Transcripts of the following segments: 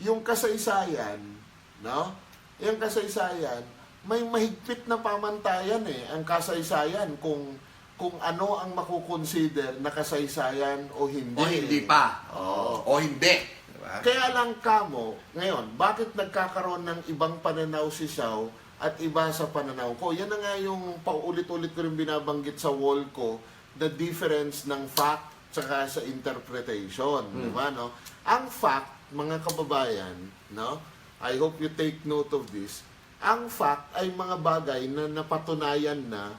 yung kasaysayan, no? Yung kasaysayan, may mahigpit na pamantayan eh, ang kasaysayan kung kung ano ang makukonsider na kasaysayan o hindi. O hindi pa. Oo. O hindi. Diba? Kaya lang kamo, ngayon, bakit nagkakaroon ng ibang pananaw si Xiao at iba sa pananaw ko? Yan na nga yung paulit-ulit ko rin binabanggit sa wall ko, the difference ng fact tsaka sa interpretation. Di ba, no? Ang fact, mga kababayan, no? I hope you take note of this. Ang fact ay mga bagay na napatunayan na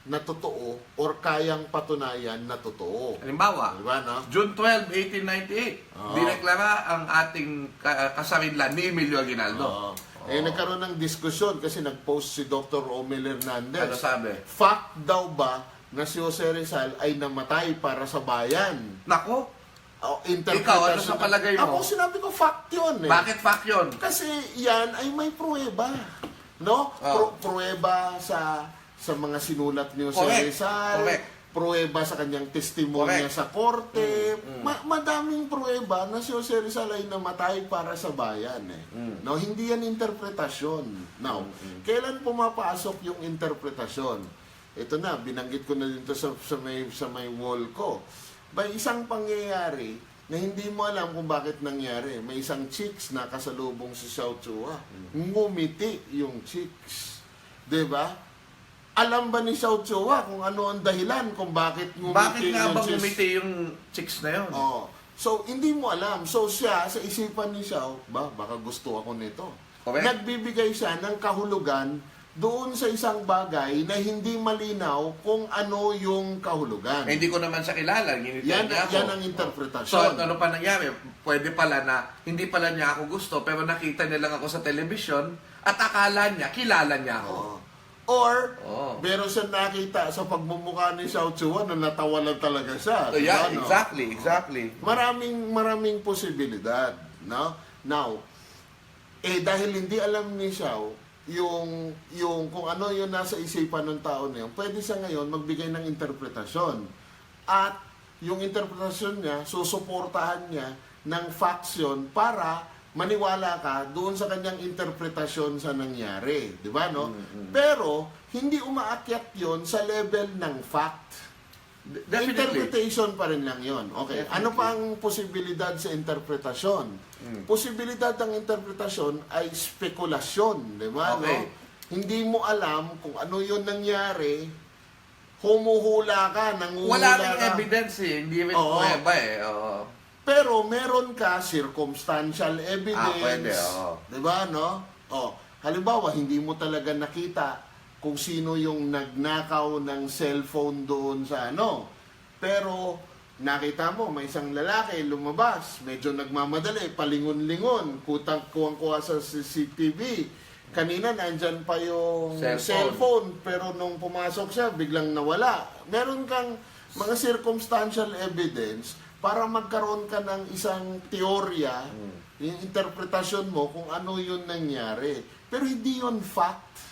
na totoo or kayang patunayan na totoo. Halimbawa, Di ba, no? June 12, 1898, Oo. dineklara ang ating ka- kasarinlan ni Emilio Aguinaldo. Oo. Eh, nagkaroon ng diskusyon kasi nag-post si Dr. Romel Ano Hernandez. sabi? Fact daw ba na si Jose Rizal ay namatay para sa bayan? Nako, O, Ikaw, ano sa palagay mo? Ako sinabi ko fact yun eh. bakit fact yun? Kasi yan ay may pruweba. No? Pro- Oo. pruweba sa sa mga sinulat ni Jose Correct. Rizal. Correct. Pruweba sa kanyang testimonya Correct. sa korte. Mm, mm. Ma- madaming pruweba na si Jose Rizal ay namatay para sa bayan. Eh. Mm. No, hindi yan interpretasyon. Now, kailan pumapasok yung interpretasyon? Ito na, binanggit ko na dito sa, sa, may, sa may wall ko. May isang pangyayari na hindi mo alam kung bakit nangyari. May isang chicks na kasalubong si Xiao Chua. Ngumiti yung chicks. ba? Alam ba ni Xiao Chua kung ano ang dahilan kung bakit ngumiti Bakit nga yung ba chicks? umiti yung chicks na yun? Oh. So, hindi mo alam. So, siya, sa isipan ni Xiao, ba, baka gusto ako nito. Correct. Nagbibigay siya ng kahulugan doon sa isang bagay na hindi malinaw kung ano yung kahulugan. Eh, hindi ko naman siya kilala. Yan, niya ako. yan ang So, interpretasyon. ano pa nangyari? Pwede pala na hindi pala niya ako gusto pero nakita niya lang ako sa television at akala niya, kilala niya ako. Oo. Or, meron siya nakita sa pagmumukha ni Xiao Chua na natawa lang talaga siya. So, yeah, Diba, no? exactly, exactly. Maraming maraming posibilidad, no? Now, eh dahil hindi alam ni Xiao yung yung kung ano yung nasa isipan ng tao na yun, pwede siya ngayon magbigay ng interpretasyon. At yung interpretasyon niya, susuportahan niya ng facts yun para maniwala ka doon sa kanyang interpretasyon sa nangyari. Di ba, no? Pero, hindi umaakyat yon sa level ng fact. Definitely. Interpretation pa rin lang yon. Okay. Definitely. Ano pa ang posibilidad sa interpretasyon? Mm. Posibilidad ng interpretasyon ay spekulasyon, di ba? Okay. No? Hindi mo alam kung ano yon nangyari, humuhula ka, nanguhula Wala rin ka. evidence eh. Hindi rin Oo. prueba eh. Oo. Pero meron ka circumstantial evidence. Ah, pwede, oo. 'Di ba, no? Oh, halimbawa hindi mo talaga nakita kung sino yung nagnakaw ng cellphone doon sa ano. Pero nakita mo may isang lalaki lumabas, medyo nagmamadali, palingon-lingon, kutang kuwang-kuha sa CCTV. Kanina nandyan pa yung Cellphone. cellphone, pero nung pumasok siya, biglang nawala. Meron kang mga circumstantial evidence para magkaroon ka ng isang teorya, yung interpretasyon mo kung ano yun nangyari. Pero hindi yun fact.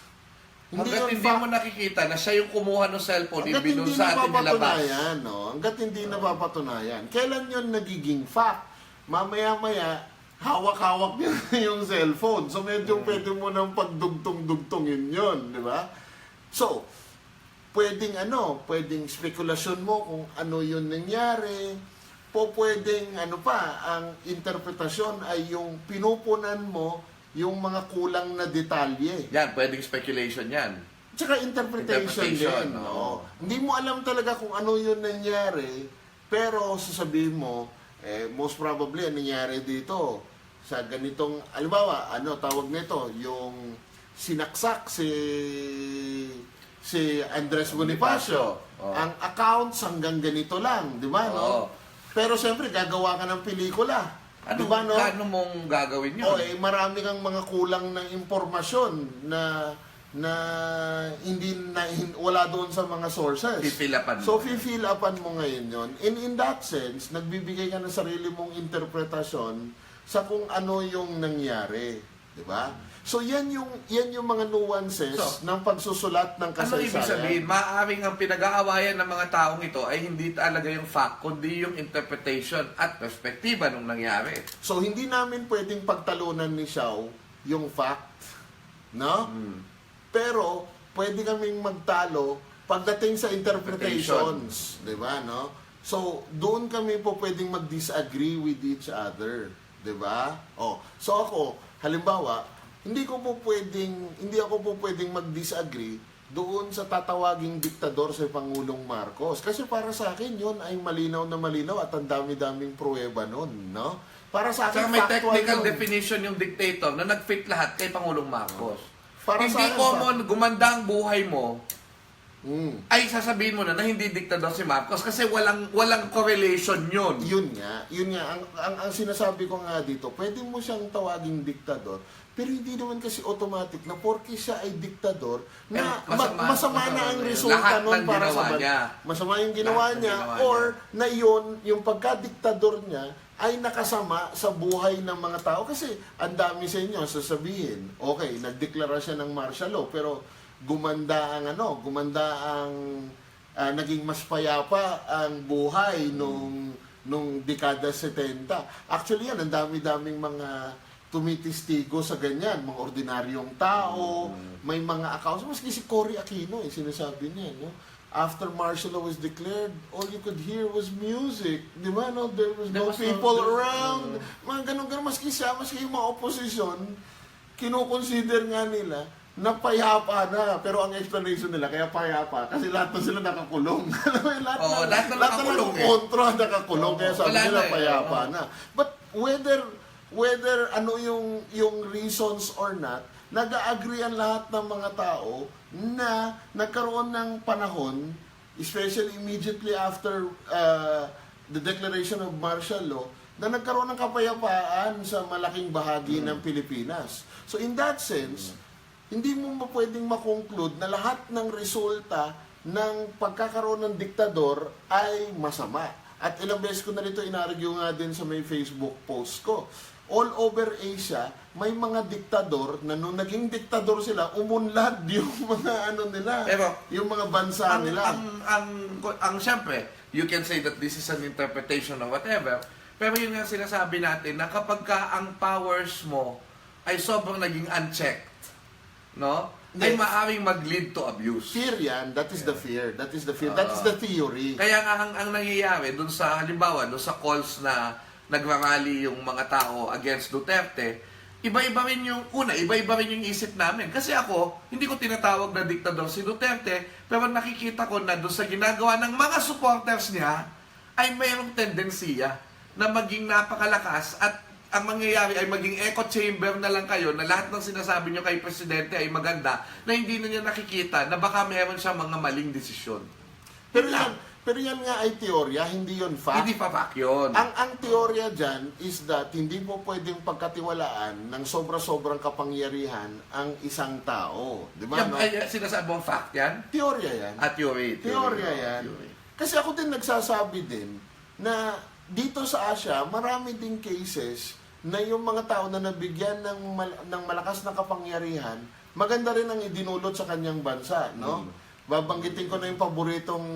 Hindi Hanggat hindi mo nakikita na siya yung kumuha ng cellphone, Hanggat ibinun hindi sa atin nilabas. napapatunayan, no? Hanggat hindi napapatunayan. Kailan yun nagiging fact? Mamaya-maya, hawak-hawak niya yung cellphone. So, medyo pwede mo nang pagdugtong-dugtongin yun, di ba? So, pwedeng ano, pwedeng spekulasyon mo kung ano yun nangyari. Po pwedeng ano pa, ang interpretasyon ay yung pinupunan mo yung mga kulang na detalye. Yan, pwedeng speculation yan. Tsaka interpretation, Interpretation, din. oo. oo. Hindi mo alam talaga kung ano yun nangyari, pero sasabihin mo, eh, most probably, ang nangyari dito, sa ganitong, alimbawa, ano, tawag nito, yung sinaksak si si Andres Bonifacio. Oo. Ang accounts hanggang ganito lang, di ba, no? Oo. Pero siyempre, gagawa ka ng pelikula. Ano, di ba, no? Paano mong gagawin yun? O eh, marami kang mga kulang ng impormasyon na na hindi na hin- wala doon sa mga sources. Fifill-upan mo. So fill upan mo ngayon 'yon. In in that sense, nagbibigay ka ng sarili mong interpretasyon sa kung ano yung nangyari, 'di ba? So yan yung yan yung mga nuances So, ng pagsusulat ng Ano ibig sabihin? kasaysayan. Maaaring ang pinag-aawayan ng mga taong ito ay hindi talaga yung fact, kundi yung interpretation at perspektiba nung nangyari. So hindi namin pwedeng pagtalunan ni Xiao yung fact, no? Pero pwede kaming magtalo pagdating sa interpretations, 'di ba, no? So doon kami po pwedeng mag-disagree with each other, 'di ba? Oh, so ako, halimbawa, hindi ko po pwedeng hindi ako po pwedeng mag-disagree doon sa tatawaging diktador si Pangulong Marcos. Kasi para sa akin, yun ay malinaw na malinaw at ang dami-daming pruweba nun, no? Para sa akin, Saka may technical yun. definition yung dictator na nag-fit lahat kay Pangulong Marcos. Para sa hindi akin, common gumanda ang buhay mo Mm. ay sasabihin mo na na hindi diktador si Marcos kasi walang walang correlation yun. Yun nga, yun nga, ang, ang, ang sinasabi ko nga dito, pwede mo siyang tawaging diktador, pero hindi naman kasi automatic na porke siya ay diktador, na Eh, masama- ma- masama, masama na ang resulta nun para sa ban- niya. Masama yung ginawa Lahat niya, ginawa or niya. na yun, yung pagka-diktador niya, ay nakasama sa buhay ng mga tao. Kasi ang dami sa inyo sasabihin, okay, nagdeklara siya ng martial law, pero gumanda ang ano, gumanda ang ah, naging mas payapa ang buhay nung nung dekada 70. Actually yan, ang dami-daming mga tumitistigo sa ganyan, mga ordinaryong tao, may mga accounts. Maski si Cory Aquino, eh, sinasabi niya, no? After martial law was declared, all you could hear was music. Di ba, no? There was There no was no- people there- around. Mga ganun-ganun, maski siya, maski yung mga opposition, kinukonsider nga nila na payapa na. Pero ang explanation nila, kaya payapa, kasi lahat na sila nakakulong. Alam mo yun, lahat, Oo, na, lahat na nakakulong eh. nakakontra, nakakulong. Kaya sabi wala nila, na eh. payapa Oo. na. But whether whether ano yung yung reasons or not, nag-agree ang lahat ng mga tao na nagkaroon ng panahon, especially immediately after uh, the declaration of martial law, na nagkaroon ng kapayapaan sa malaking bahagi ng Pilipinas. So in that sense, hindi mo pwedeng makonclude na lahat ng resulta ng pagkakaroon ng diktador ay masama. At ilang beses ko na rito inargue nga din sa may Facebook post ko. All over Asia, may mga diktador na nung naging diktador sila, umunlad yung mga ano nila, Pero, yung mga bansa ang, nila. ang, ang, ang, syempre, you can say that this is an interpretation or whatever, pero yun nga sinasabi natin na kapag ka ang powers mo ay sobrang naging unchecked, no? Ay Yes. maaaring mag-lead to abuse. fear yan, that is the fear. That is the fear. That is the theory. Kaya nga ang, ang nangyayari dun sa halimbawa dun sa calls na nagrarally yung mga tao against Duterte, iba-iba rin yung una, iba-iba rin yung isip namin. Kasi ako, hindi ko tinatawag na diktador si Duterte, pero nakikita ko na dun sa ginagawa ng mga supporters niya ay mayroong tendensiya na maging napakalakas at ang mangyayari ay maging echo chamber na lang kayo na lahat ng sinasabi nyo kay Presidente ay maganda na hindi na niya nakikita na baka meron siyang mga maling desisyon. Pero lang. Pero yan nga ay teorya, hindi yon fact. Hindi pa fact yun. Ang ang teorya dyan is that hindi mo pwedeng pagkatiwalaan ng sobra-sobrang kapangyarihan ang isang tao. Di ba? Yan, no? ay, sinasabi mong fact yan? Teorya yan. At theory. Teorya yan. Kasi ako din nagsasabi din na dito sa Asia, marami ding cases na yung mga tao na nabigyan ng, mal- ng malakas na kapangyarihan, maganda rin ang idinulot sa kanyang bansa, no? Mm. Babanggitin ko na yung paboritong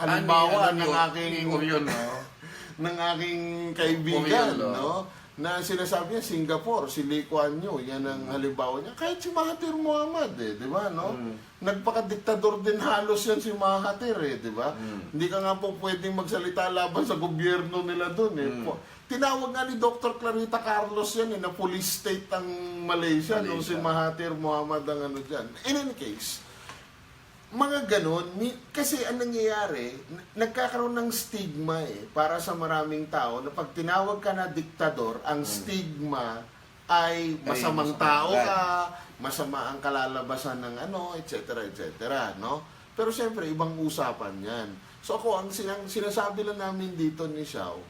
halimbawa ng ano, aking ni Orion, no? ng aking kaibigan, Oriol, no? Na sinasabi niya, Singapore, si Lee Kuan Yew, yan ang halimbawa niya. Kahit si Mahathir Mohamad, eh, di ba, no? Nagpakadiktador din halos yan si Mahathir, eh, di ba? Hindi ka nga po pwedeng magsalita laban sa gobyerno nila doon, eh. Po- Tinawag nga ni Dr. Clarita Carlos yan, eh, na police state ang Malaysia, nung si Malaysia. Mahathir Mohamad ang ano dyan. In any case, mga ganon, mi- kasi ang nangyayari, nagkakaroon ng stigma eh, para sa maraming tao, na pag tinawag ka na diktador, ang stigma ay masamang tao ka, masama ang kalalabasan ng ano, etc. etc. no? Pero siyempre, ibang usapan yan. So ako, ang sinang, sinasabi lang namin dito ni Xiao,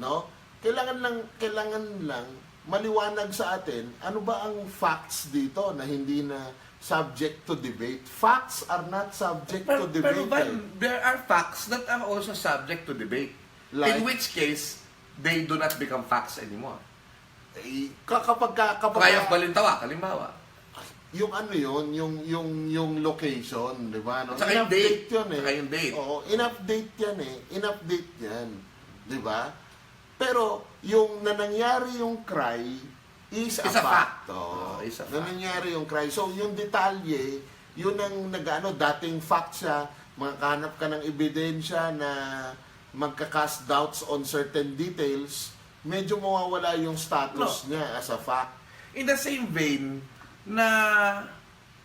no? Kailangan lang, kailangan lang maliwanag sa atin, ano ba ang facts dito na hindi na subject to debate? Facts are not subject Pero, to pero debate. Van, eh. there are facts that are also subject to debate. Like? In which case, they do not become facts anymore. eh, ka- kapag ka- kapag Kaya Balintawa, halimbawa. yung ano yun, yung yung yung location, 'di ba? No? Saka yung date. yun eh. Saka yung date. Oo, in-update yan eh. In-update yan. 'Di ba? Pero yung na nangyari yung cry is a Is a fact. fact. Oo. Oo, is a na fact. nangyari yung cry. So yung detalye, yun ang nagano dating fact siya, makahanap ka ng ebidensya na magka-cast doubts on certain details, medyo mawawala yung status niya as a fact. In the same vein na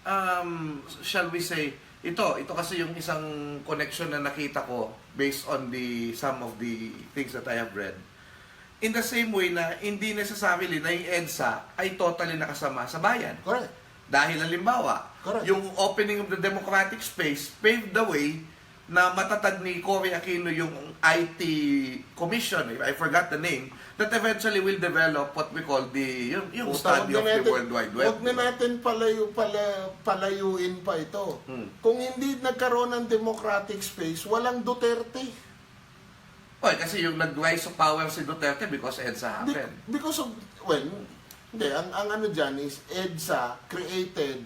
um, shall we say ito ito kasi yung isang connection na nakita ko based on the some of the things that I have read. In the same way na hindi necessarily na yung EDSA ay totally nakasama sa bayan. Correct. Dahil halimbawa, Correct. yung opening of the democratic space paved the way na matatag ni Cory Aquino yung IT commission, I forgot the name, that eventually will develop what we call the yung, yung Puta, study of na the natin- World Wide Web. Huwag na natin palayo, pala, palayuin pa ito. Hmm. Kung hindi nagkaroon ng democratic space, walang Duterte. Oy, kasi yung nag-rise of power si Duterte because EDSA Be- happened. because of, well, hindi, ang, ang ano dyan is EDSA created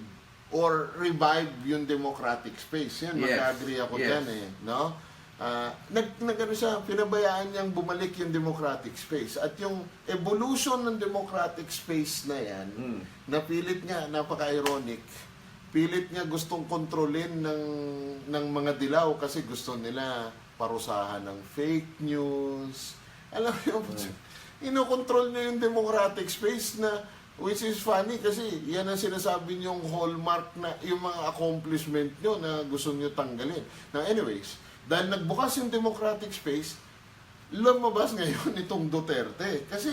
or revived yung democratic space. Yan, Yes. mag-agree ako Yes. dyan eh. No? Ah, nag, nag ano siya, pinabayaan niyang bumalik yung democratic space. At yung evolution ng democratic space na yan, Hmm. napilit niya, napaka-ironic, pilit niya gustong kontrolin ng, ng mga dilaw kasi gusto nila parusahan ng fake news. Alam mo, inokontrol niya yung democratic space na which is funny kasi yan ang sinasabi niyong hallmark na yung mga accomplishment niyo na gusto niyo tanggalin. Now anyways, dahil nagbukas yung democratic space, lumabas ngayon itong Duterte. Kasi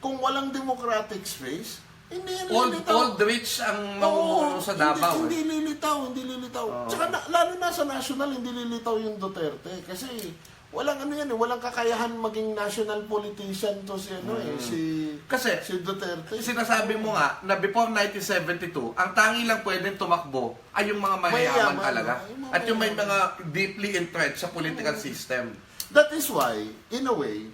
kung walang democratic space, hindi Old, lilitaw. old rich ang Oo, sa Davao. Hindi, eh. hindi lilitaw, hindi lilitaw. Oo. Tsaka na, lalo na sa national, hindi lilitaw yung Duterte. Kasi walang ano yan eh, walang kakayahan maging national politician to si ano eh, si, Mm. Kasi, si Duterte. Sinasabi mo nga na before 1972, ang tangi lang pwedeng tumakbo ay yung mga mayayaman Mayayaman, talaga. yung mga At yung may mga deeply entrenched sa political system. That is why, in a way,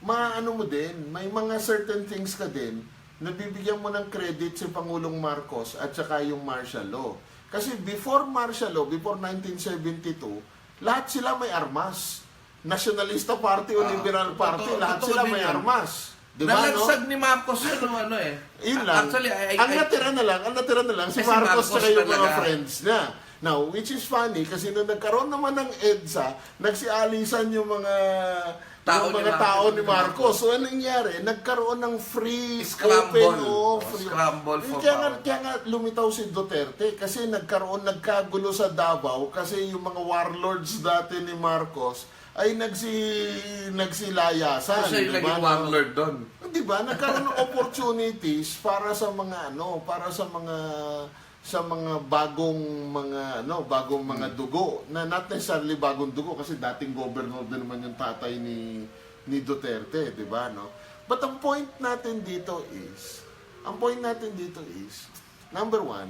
maano mo din, may mga certain things ka din na bibigyan mo ng credit si Pangulong Marcos at saka yung martial law. Kasi before martial law, before 1972, lahat sila may armas. Nationalista Party o Ah, Liberal totoo- Party, lahat totoo sila may yun. armas. Di ba, no? Nalansag ni Marcos yun, no, ano eh. Yun lang. Actually, I, I, ang natira na lang, ang natira na lang si si Marcos, yung mga friends niya. Now, which is funny kasi nung nagkaroon naman ng EDSA, nagsialisan yung mga Tao yung ni mga Marcos. tao ni Marcos. So, anong nangyari? Nagkaroon ng free, Scramble. open, oh, Oh, free. scramble for kaya, nga, power. kaya nga lumitaw si Duterte kasi nagkaroon, nagkagulo sa Davao kasi yung mga warlords dati ni Marcos ay nagsi nagsilayasan. siya yung di ba, naging warlord doon. Di ba? Nagkaroon ng opportunities para sa mga ano, para sa mga sa mga bagong mga ano, bagong mga dugo na not necessarily bagong dugo kasi dating governor din naman yung tatay ni ni Duterte, di ba, no? But ang point natin dito is, ang point natin dito is, number one,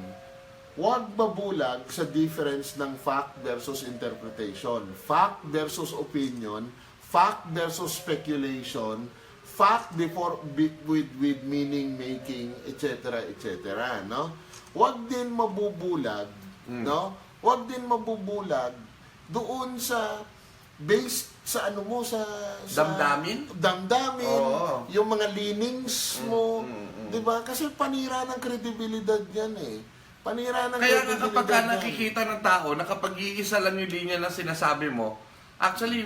huwag mabulag sa difference ng fact versus interpretation. Fact versus opinion, fact versus speculation, fact before with with meaning making, etc. etc. no? Huwag din mabubulag, no? Huwag din mabubulag doon sa based sa ano mo sa, sa Damdamin? damdamin, Oo. yung mga leanings mo, mm, mm. 'di ba? Kasi panira ng kredibilidad 'yan eh. Panira ng Kaya nga kapag ka yan. nakikita ng tao na kapag iisa lang yung linya na sinasabi mo, actually,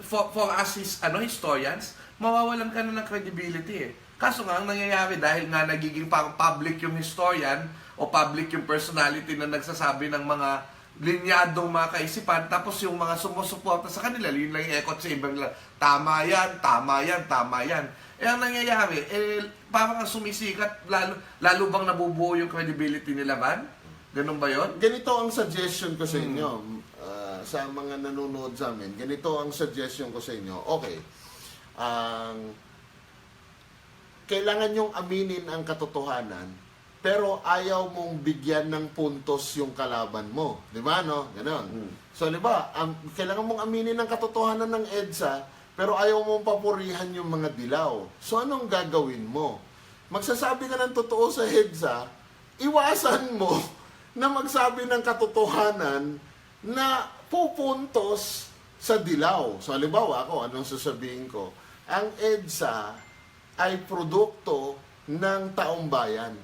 for, for us his, ano, historians, mawawalan ka na ng credibility eh. Kaso nga, ang nangyayari dahil nga nagiging public yung historian o public yung personality na nagsasabi ng mga linyadong mga kaisipan, tapos yung mga sumusuporta sa kanila, yun lang yung ekot sa ibang nila, tama yan, tama yan, tama yan. Eh, ang nangyayari, eh, parang ang sumisikat, lalo, lalo bang nabubuo yung credibility nila, Van? Ganun ba yon? Ganito ang suggestion ko sa Hmm. inyo ah, sa mga nanonood sa amin. Ganito ang suggestion ko sa inyo. Okay. Ang kailangan yung aminin ang katotohanan pero ayaw mong bigyan ng puntos yung kalaban mo. Di ba, no? Ganon. Hmm. So, di ba, am- kailangan mong aminin ang katotohanan ng EDSA pero ayaw mong papurihan yung mga dilaw. So anong gagawin mo? Magsasabi ka ng totoo sa EDSA, iwasan mo na magsabi ng katotohanan na pupuntos sa dilaw. So halimbawa ako, anong sasabihin ko? Ang EDSA ay produkto ng taong bayan.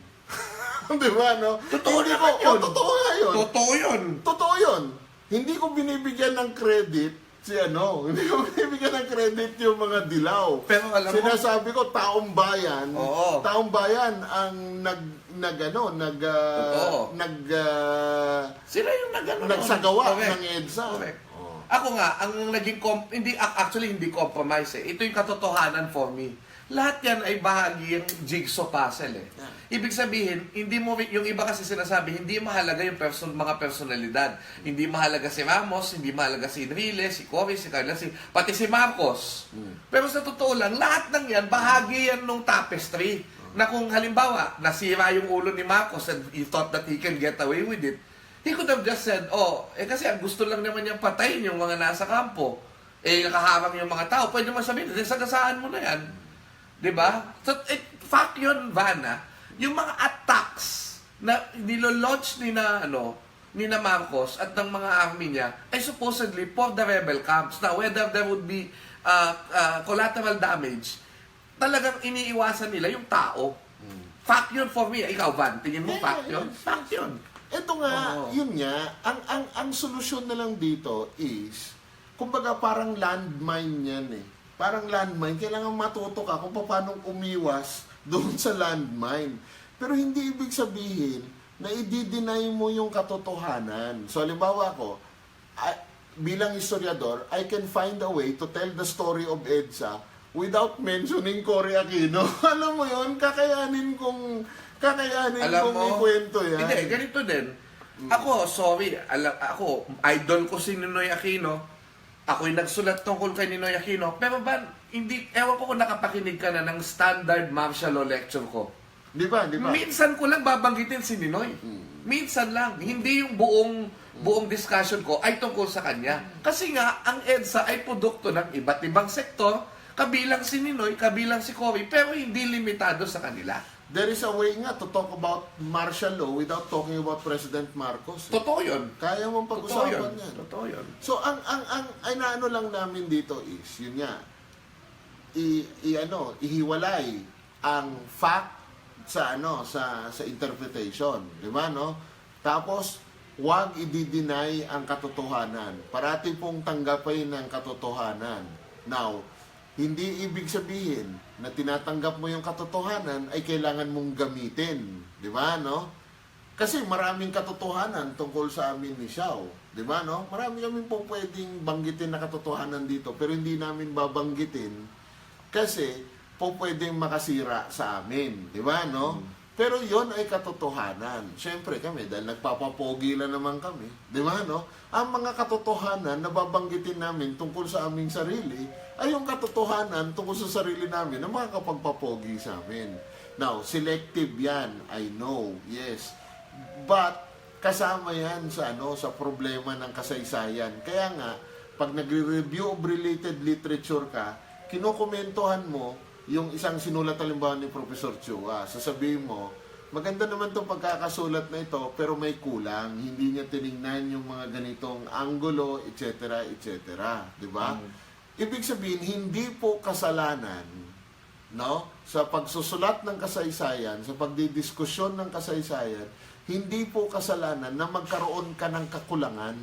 Di ba, no? Totoo Hindi naman ko- yun. Oh, totoo nga yun. Totoo yun. Totoo yun. Hindi ko binibigyan ng credit si ano, hindi ko binibigyan ng credit yung mga dilaw. Pero alam mo- Sinasabi ko, taong bayan, Oo. taong bayan ang nag, nag ano, nag, Totoo. nag, ah, Sila yung nag-ano. nagsagawa Correct. ng EDSA. Correct. Oh. Ako nga, ang naging, com- hindi, ac- actually hindi compromise eh. Ito yung katotohanan for me. Lahat yan ay bahagi ng jigsaw puzzle eh. Ibig sabihin, hindi mo, yung iba kasi sinasabi, hindi mahalaga yung person, mga personalidad. Hindi mahalaga si Ramos, hindi mahalaga si Enrile, si Cory, si Carla, si, pati si Marcos. Pero sa totoo lang, lahat ng yan, bahagi yan ng tapestry. Na kung halimbawa, nasira yung ulo ni Marcos and he thought that he can get away with it, he could have just said, oh, eh kasi ang gusto lang naman niyang patayin yung mga nasa kampo. Eh, nakaharang yung mga tao. Pwede naman sabihin, sagasaan mo na yan. 'Di ba? So, eh, fact yun, Vanna. Yung mga attacks na nilo-launch ni na, ano, ni na Marcos at ng mga army niya ay supposedly for the rebel camps. Now, whether there would be uh, uh, collateral damage, talagang iniiwasan nila yung tao. Fact yun for me. Ikaw, Van, tingin mo Yeah, fact yun? yeah. Fact yun. Ito nga, Oo. yun nga, ang, ang, ang solusyon na lang dito is, kumbaga parang landmine yan eh. Parang landmine, kailangan matuto ka kung paano umiwas doon sa landmine. Pero hindi ibig sabihin na i-deny mo yung katotohanan. So, halimbawa ko, I- bilang historiador, I can find a way to tell the story of EDSA without mentioning Cory Aquino. Alam mo yon kakayanin kong kakayanin Alam kong mo, ikwento yan. Hindi, ganito din. Ako, sorry, alam, ako, idol ko si Ninoy Aquino. Ako'y nagsulat tungkol kay Ninoy Aquino. Pero ba, hindi, ewan ko kung nakapakinig ka na ng standard martial law lecture ko. Di ba? Di ba? Minsan ko lang babanggitin si Ninoy. Minsan lang. Hindi yung buong buong discussion ko ay tungkol sa kanya. Kasi nga, ang EDSA ay produkto ng iba't ibang sektor, kabilang si Ninoy, kabilang si Cory, pero hindi limitado sa kanila. There is a way nga to talk about martial law without talking about President Marcos. eh. Totoo yun. Kaya mong pag-usapan yan. Totoo yun. So ang ang ang ay naano lang namin dito is yun nga i, i ano ihiwalay ang fact sa ano sa sa interpretation, di ba no? Tapos huwag i-deny ang katotohanan. Parati pong tanggapin ang katotohanan. Now, hindi ibig sabihin na tinatanggap mo yung katotohanan ay kailangan mong gamitin, di ba no? Kasi maraming katotohanan tungkol sa amin ni Xiao. Di ba, no? Marami kami po pwedeng banggitin na katotohanan dito, pero hindi namin babanggitin kasi po pwedeng makasira sa amin. Di ba, no? Pero yon ay katotohanan. Siyempre kami, dahil nagpapapogi lang naman kami. Di ba, no? Ang mga katotohanan na babanggitin namin tungkol sa aming sarili ay yung katotohanan tungkol sa sarili namin na makakapagpapogi sa amin. Now, selective yan. I know. Yes. But kasama yan sa ano sa problema ng kasaysayan. Kaya nga pag nagre-review of related literature ka, kinokomentohan mo yung isang sinulat halimbawa ni Professor Chua. Sasabihin mo, maganda naman itong pagkakasulat na ito, pero may kulang. Hindi niya tiningnan yung mga ganitong angulo, etc., etc. Di ba? Ibig sabihin, hindi po kasalanan no? Sa pagsusulat ng kasaysayan, sa pagdidiskusyon ng kasaysayan, hindi po kasalanan na magkaroon ka ng kakulangan.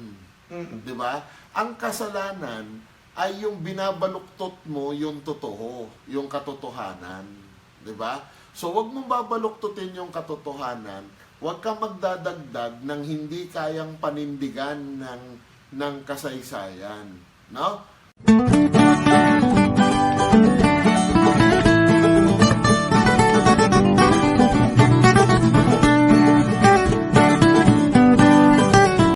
'Di ba? Ang kasalanan ay yung binabaluktot mo yung totoo, yung katotohanan. ba? So wag mong babaluktutin yung katotohanan, wag kang magdadagdag ng hindi kayang panindigan ng ng kasaysayan, no?